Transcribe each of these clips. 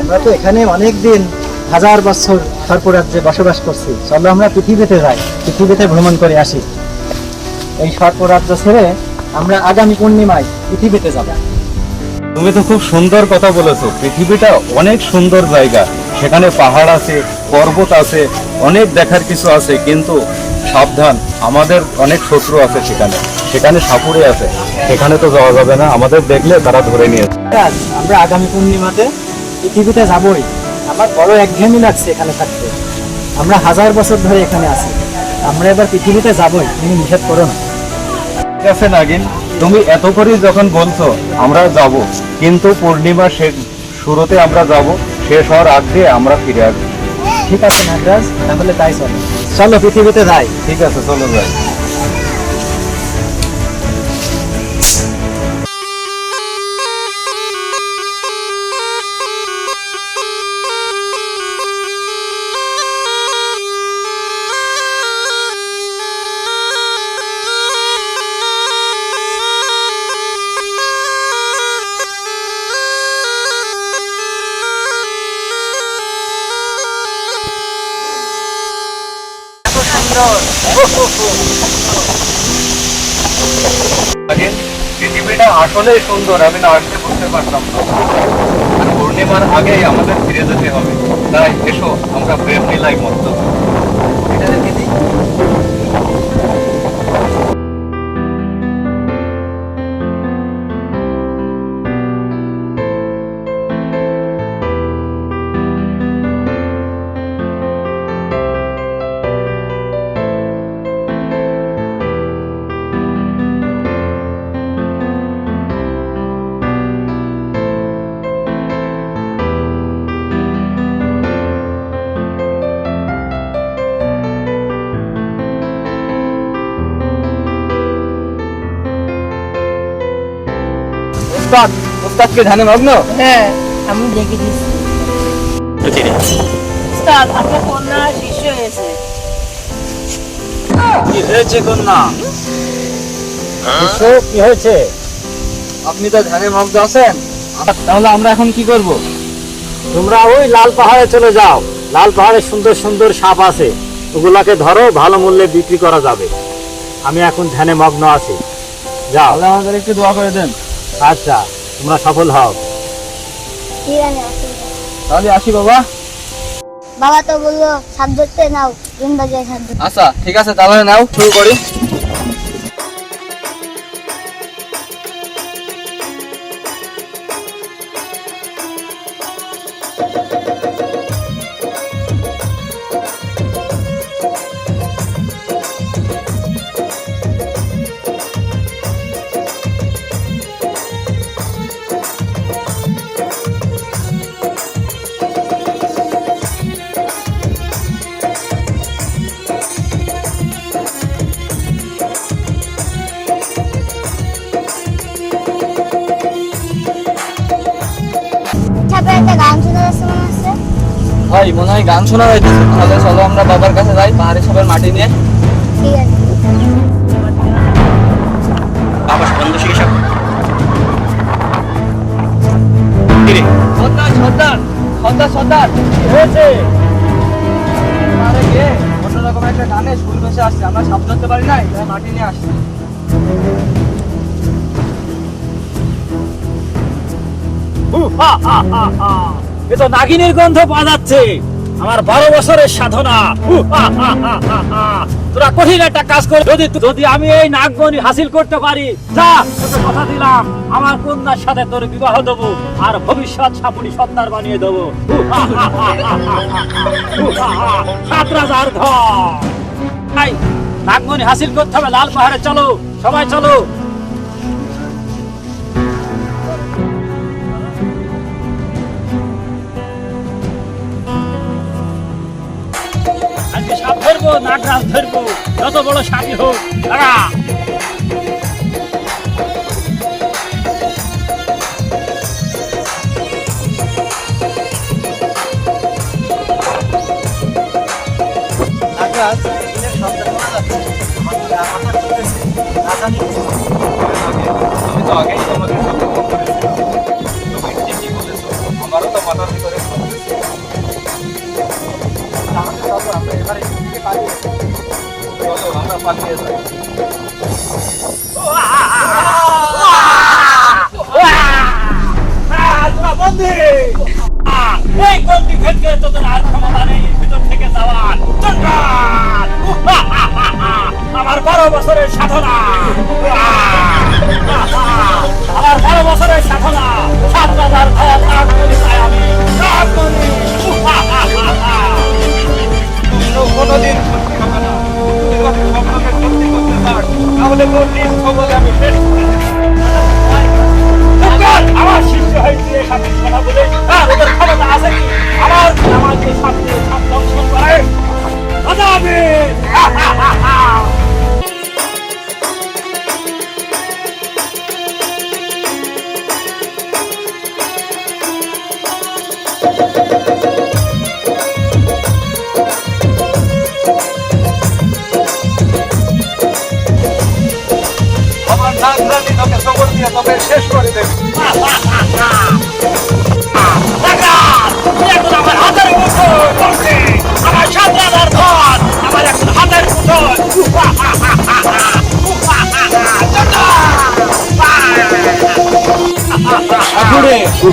আমরা তো এখানে অনেক দিন, হাজার বছর সর্পরাজ্যে বসবাস করছি। চলো আমরা পৃথিবীতে যাই, পৃথিবীতে ভ্রমণ করে আসি। এই সর্পরাজ্য ছেড়ে আমরা আগামী পূর্ণিমায় পৃথিবীতে যাব। তুমি তো খুব সুন্দর কথা বলেছ। পৃথিবীটা অনেক সুন্দর জায়গা। সেখানে পাহাড় আছে, পর্বত আছে, অনেক দেখার কিছু আছে, কিন্তু সাবধান, আমাদের অনেক শত্রু আছে সেখানে। সেখানে সাপুরে আছে। সেখানে তো যাওয়া যাবে না। আমাদের দেখলে তারা ধরে নিয়েছে। রাজ, আমরা আগামী পূর্ণিমাতে পৃথিবীতে যাবই। আমার বড় একঘেয়েমি লাগছে এখানে থাকতে। আমরা হাজার বছর ধরে এখানে আছি। আমরা এবার পৃথিবীতে যাবই তুমি নিষেধ করো না। ঠিক আছে নাগিন তুমি এত করেই যখন বলছো আমরা যাব। কিন্তু পূর্ণিমা শেষ শুরুতে আমরা যাব শেষ হওয়ার আগে আমরা ফিরে আসব। ঠিক আছে নাগরাজ তাহলে তাই চলো। চলো পৃথিবীতে যাই। ঠিক আছে চলো যাই। আগে পৃথিবীটা আসলেই সুন্দর, আমি না আসলে বুঝতে পারতাম না। পূর্ণিমার আগেই আমাদের ফিরে যেতে হবে। তাই এসো, আমরা প্রেম নিলাই মতো উস্তাদ উস্তাদকে ধানে মগ্ন? হ্যাঁ আমি দেখে দিচ্ছি উস্তাদ আপনার কন্যা শিষ্য হয়েছে। কি হয়েছে কন্যা? তো কি হয়েছে? আপনি তো ধানে মগ্ন আছেন। তাহলে আমরা এখন কি করব? তোমরা ওই লাল পাহাড়ে চলে যাও। লাল পাহাড়ে সুন্দর সুন্দর সাপ আছে। ওগুলাকে ধরো ভালো মূল্যে বিক্রি করা যাবে। আমি এখন ধ্যানে মগ্ন আছি। যাও। আমাদের একটু দোয়া করে দেন। আচ্ছা তোমরা সফল হও। ঠিক আছে তাহলে আসি বাবা। বাবা তো বলল সাবজেক্টে ধরতে নাও আচ্ছা ঠিক আছে তাহলে নাও শুরু করি। ভাই মনে হয় গান শোনা যাইতেছে তাহলে চলো আমরা বাবার কাছে যাই পাহাড়ে সবার মাটি নিয়ে। বাবা বন্ধু চিকিৎসা সর্দার সর্দার সর্দার সর্দার। হয়েছে। আরে অন্যরকম একটা গানে সুর ভেসে আসছে আমরা সাপ ধরতে পারি নাই মাটি নিয়ে আসছি। এ তো নাগিনীর গন্ধ পাওয়া আমার বারো বছরের সাধনা। তোরা কঠিন একটা কাজ করে যদি যদি আমি এই নাগমণি হাসিল করতে পারি, যা, তোকে কথা দিলাম। আমার কন্যার সাথে তোর বিবাহ দেবো, আর ভবিষ্যৎ সাপুরি সত্তার বানিয়ে দেবো। সাত রাজার ঘর। নাগমণি হাসিল করতে হবে, লাল পাহাড়ে চলো, সবাই চলো। ধরবো নাগরাজ ধরবো, যত বড় সাপই হোক, দাঁড়া। আমি তো আগেই তোমাদের সাথে আমারও তো মাথার ভিতরে এবারে আমরা পালিয়ে যাই আহ, এই বন্দি ভেদকে তোদের তাহলে শেষ করে আমার।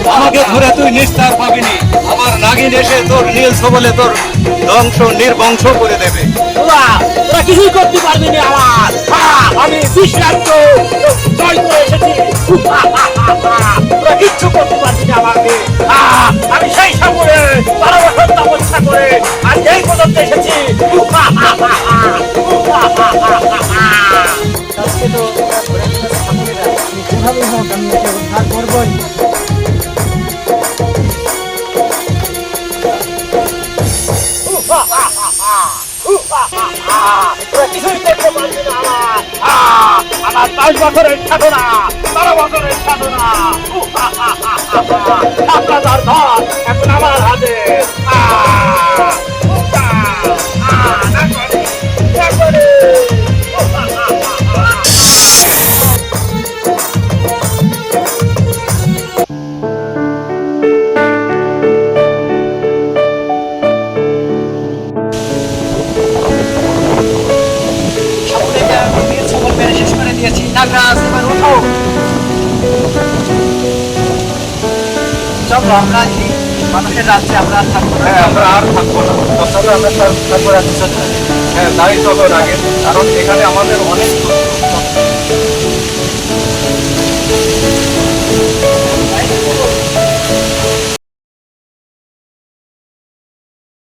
আমাকে ধরে তুই নিস্তার পাবিনি এসে তোর নীল সবলে তোর ধ্বংস নির্বংশ করে দেবে। কিছুই করতে পারবি আমার। আমি বিশ্রান্ত। করে কিচ্ছু করতে না আমাকে আমি সেই বারো বছর তপস্যা করে আর এই এসেছি। আজকে তো যেভাবেই হোক, আমি উদ্ধার আমার দশ বছরের সাধনা হাতে চলো আমরা মানুষের আমরা আর থাকব না। হ্যাঁ আমরা থাকব না। আমরা। হ্যাঁ তাই চলো কারণ এখানে আমাদের অনেক